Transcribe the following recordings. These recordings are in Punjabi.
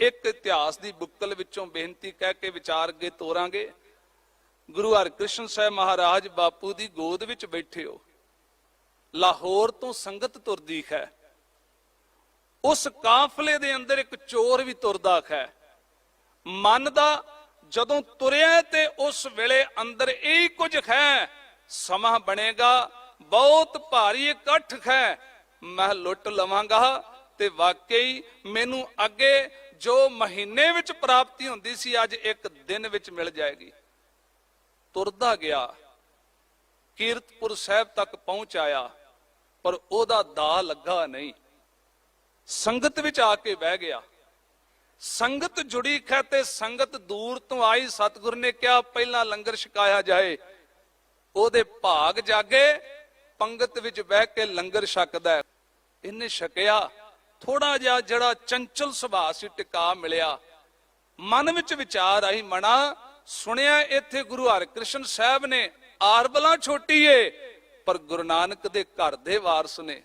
ਇੱਕ ਇਤਿਹਾਸ ਦੀ ਬੁੱਕਲ ਵਿੱਚੋਂ ਬੇਨਤੀ ਕਹਿ ਕੇ ਵਿਚਾਰ ਅੱਗੇ ਤੋਰਾਂਗੇ। ਗੁਰੂ ਹਰਕ੍ਰਿਸ਼ਨ ਸਾਹਿਬ ਮਹਾਰਾਜ ਬਾਪੂ ਦੀ ਗੋਦ ਵਿੱਚ ਬੈਠੇ ਹੋ। ਲਾਹੌਰ ਤੋਂ ਸੰਗਤ ਤੁਰਦੀ ਹੈ। ਉਸ ਕਾਫਲੇ ਦੇ ਅੰਦਰ ਇੱਕ ਚੋਰ ਵੀ ਤੁਰਦਾ ਹੈ। ਮਨ ਦਾ ਜਦੋਂ ਤੁਰਿਆ ਤੇ ਉਸ ਵੇਲੇ ਅੰਦਰ ਇਹ ਕੁਝ ਹੈ। ਸਮਾਂ ਬਣੇਗਾ, ਬਹੁਤ ਭਾਰੀ ਇਕੱਠ ਹੈ। ਮੈਂ ਲੁੱਟ ਲਵਾਂਗਾ ਤੇ ਵਾਕਈ ਮੈਨੂੰ ਅੱਗੇ ਜੋ ਮਹੀਨੇ ਵਿੱਚ ਪ੍ਰਾਪਤੀ ਹੁੰਦੀ ਸੀ, ਅੱਜ ਇੱਕ ਦਿਨ ਵਿੱਚ ਮਿਲ ਜਾਏਗੀ। ਤੁਰਦਾ ਗਿਆ, ਕੀਰਤਪੁਰ ਸਾਹਿਬ ਤੱਕ ਪਹੁੰਚ ਆਇਆ, ਪਰ ਉਹਦਾ ਦਾ ਲੱਗਾ ਨਹੀਂ। ਸੰਗਤ ਵਿੱਚ ਆ ਕੇ ਬਹਿ ਗਿਆ। ਸੰਗਤ ਜੁੜੀ ਖੈ ਤੇ ਸੰਗਤ ਦੂਰ ਤੋਂ ਆਈ। ਸਤਿਗੁਰ ਨੇ ਕਿਹਾ, ਪਹਿਲਾਂ ਲੰਗਰ ਛਕਾਇਆ ਜਾਏ। ਉਹਦੇ ਭਾਗ ਜਾਗੇ, ਪੰਗਤ ਵਿੱਚ ਬਹਿ ਕੇ ਲੰਗਰ ਛਕਦਾ ਇਹਨੇ ਛਕਿਆ। ਥੋੜਾ ਜਿਹਾ ਜਿਹੜਾ ਚੰਚਲ ਸੁਭਾਅ ਸੀ, ਟਿਕਾ ਮਿਲਿਆ। ਮਨ ਵਿੱਚ ਵਿਚਾਰ ਆਈ, ਮਣਾ, ਸੁਣਿਆ ਇੱਥੇ ਗੁਰੂ ਹਰਕ੍ਰਿਸ਼ਨ ਸਾਹਿਬ ਨੇ ਆਰਬਲਾਂ ਛੋਟੀ ਏ ਪਰ ਗੁਰੂ ਨਾਨਕ ਦੇ ਘਰ ਦੇ ਵਾਰਸ ਨੇ।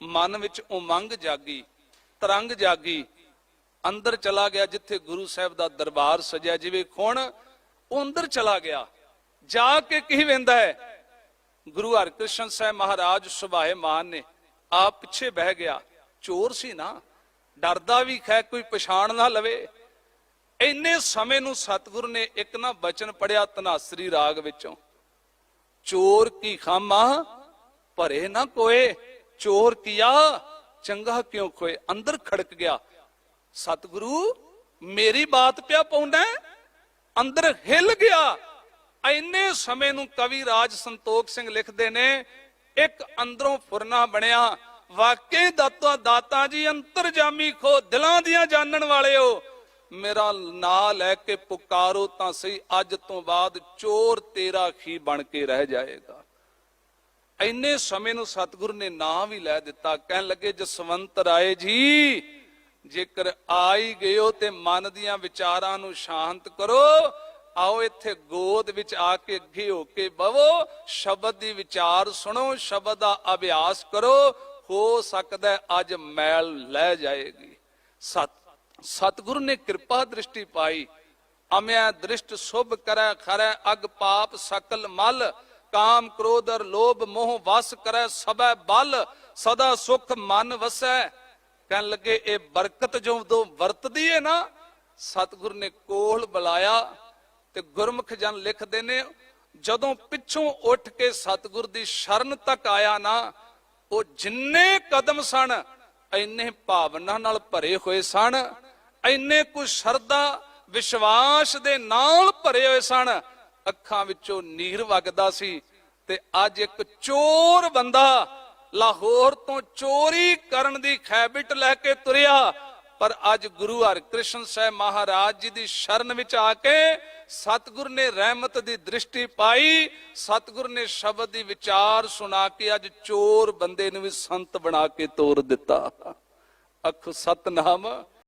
ਮਨ ਵਿੱਚ ਉਮੰਗ ਜਾਗੀ, ਤਰੰਗ ਜਾਗੀ, ਅੰਦਰ ਚਲਾ ਗਿਆ ਜਿੱਥੇ ਗੁਰੂ ਸਾਹਿਬ ਦਾ ਦਰਬਾਰ ਸਜਿਆ, ਜਿਵੇਂ ਖੁਣ, ਉਹ ਅੰਦਰ ਚਲਾ ਗਿਆ। ਜਾ ਕੇ ਕੀ ਵੇਂਦਾ ਹੈ? ਗੁਰੂ ਹਰਕ੍ਰਿਸ਼ਨ ਸਾਹਿਬ ਮਹਾਰਾਜ ਸੁਭਾਏ ਮਾਨ ਨੇ, ਆਪ ਪਿੱਛੇ ਬਹਿ ਗਿਆ। ਚੋਰ ਸੀ ਨਾ, ਡਰਦਾ ਵੀ ਖੈ ਕੋਈ ਪਛਾਣ ਨਾ ਲਵੇ। ਇੰਨੇ ਸਮੇਂ ਨੂੰ ਸਤਿਗੁਰੂ ਨੇ ਇੱਕ ਨਾ ਬਚਨ ਪੜਿਆ ਤਨਾਸਰੀ ਰਾਗ ਵਿੱਚੋਂ। ਚੋਰ ਕੀ ਖਾਮਾ ਭਰੇ ਨਾ ਕੋਏ। ਚੋਰ ਕੀਆ? ਚੰਗਾ ਕਿਉਂ ਖੋਏ? ਅੰਦਰ ਖੜਕ ਗਿਆ। ਸਤਿਗੁਰੂ, ਮੇਰੀ ਬਾਤ ਪਿਆ ਪਾਉਂਦਾ ਅੰਦਰ ਹਿੱਲ ਗਿਆ। ਇੰਨੇ ਸਮੇਂ ਨੂੰ ਕਵੀ ਰਾਜ ਸੰਤੋਖ ਸਿੰਘ ਲਿਖਦੇ ਨੇ, ਇੱਕ ਅੰਦਰੋਂ ਫੁਰਨਾ ਬਣਿਆ। ਵਾਕਈ ਦਾਤਾ ਦਾਤਾ ਜੀ ਅੰਤਰਜਾਮੀ ਖੋ ਦਿਲਾਂ ਦੀਆਂ ਜਾਣਨ ਵਾਲਿਓ, ਮੇਰਾ ਨਾਂ ਲੈ ਕੇ ਪੁਕਾਰੋ ਤਾਂ ਸਹੀ, ਅੱਜ ਤੋਂ ਬਾਅਦ ਚੋਰ ਤੇਰਾ ਖੀ ਬਣ ਕੇ ਰਹਿ ਜਾਏਗਾ। ਇੰਨੇ ਸਮੇਂ ਨੂੰ ਸਤਿਗੁਰੂ ਨੇ ਨਾਂ ਵੀ ਲੈ ਦਿੱਤਾ, ਕਹਿਣ ਲੱਗੇ, ਜਸਵੰਤ ਰਾਏ ਜੀ, ਜੇਕਰ ਆਈ ਗਇਓ ਤੇ ਮਨ ਦੀਆਂ ਵਿਚਾਰਾਂ ਨੂੰ ਸ਼ਾਂਤ ਕਰੋ, ਆਓ ਇੱਥੇ ਗੋਦ ਵਿੱਚ ਆ ਕੇ ਅੱਗੇ ਹੋ ਕੇ ਬਵੋ, ਸ਼ਬਦ ਦੀ ਵਿਚਾਰ ਸੁਣੋ, ਸ਼ਬਦ ਦਾ ਅਭਿਆਸ ਕਰੋ ਹੋ ਸਕਦਾ ਅੱਜ ਮੈਲ ਲੈ ਜਾਏਗੀ। ਸਤ ਸਤਿਗੁਰੂ ਨੇ ਕਿਰਪਾ ਦ੍ਰਿਸ਼ਟੀ ਪਾਈ। ਅਮਿਆ ਦ੍ਰਿਸ਼ਟ ਸੁਭ ਕਰੈ ਖਰੈ, ਅਗ ਪਾਪ ਸਕਲ ਮਲ। ਕਾਮ ਕ੍ਰੋਧ ਅਰ ਲੋਭ ਮੋਹ ਵਸ ਕਰੈ, ਸਭੈ ਬਲ। ਸਦਾ ਸੁਖ ਮਨ ਵਸੈ। ਕਹਿਣ ਲੱਗੇ, ਇਹ ਬਰਕਤ ਜਦੋਂ ਵਰਤਦੀ ਹੈ ਨਾ? ਸਤਿਗੁਰ ਨੇ ਕੋਲ ਬੁਲਾਇਆ ਤੇ ਗੁਰਮੁਖ ਜਨ ਲਿਖਦੇ ਨੇ, ਜਦੋਂ ਪਿੱਛੋਂ ਉੱਠ ਕੇ ਸਤਿਗੁਰ ਦੀ ਸ਼ਰਨ ਤੱਕ ਆਇਆ ਨਾ ਉਹ ਜਿੰਨੇ ਕਦਮ ਸਨ, ਇੰਨੇ ਭਾਵਨਾ ਨਾਲ ਭਰੇ ਹੋਏ ਸਨ, ਇੰਨੇ ਕੁ ਸ਼ਰਧਾ, ਵਿਸ਼ਵਾਸ ਦੇ ਨਾਲ ਭਰੇ ਹੋਏ ਸਨ, ਅੱਖਾਂ ਵਿੱਚੋਂ ਨੀਰ ਵਗਦਾ ਸੀ ਤੇ ਅੱਜ ਇੱਕ ਚੋਰ ਬੰਦਾ ਲਾਹੌਰ ਤੋਂ ਚੋਰੀ ਕਰਨ ਦੀ ਖੈਬਿਟ ਲੈ ਕੇ ਤੁਰਿਆ ਪਰ ਅੱਜ ਗੁਰੂ ਹਰਕ੍ਰਿਸ਼ਨ ਸਾਹਿਬ ਮਹਾਰਾਜ ਜੀ ਦੀ ਸ਼ਰਨ ਵਿੱਚ ਆ ਕੇ ਸਤਿਗੁਰ ਨੇ ਰਹਿਮਤ ਦੀ ਦ੍ਰਿਸ਼ਟੀ ਪਾਈ। ਸਤਿਗੁਰ ਨੇ ਸ਼ਬਦ ਦੀ ਵਿਚਾਰ ਸੁਣਾ ਕੇ ਅੱਜ ਚੋਰ ਬੰਦੇ ਨੂੰ ਵੀ ਸੰਤ ਬਣਾ ਕੇ ਤੋਰ ਦਿੱਤਾ। ਅਖ ਸਤਨਾਮ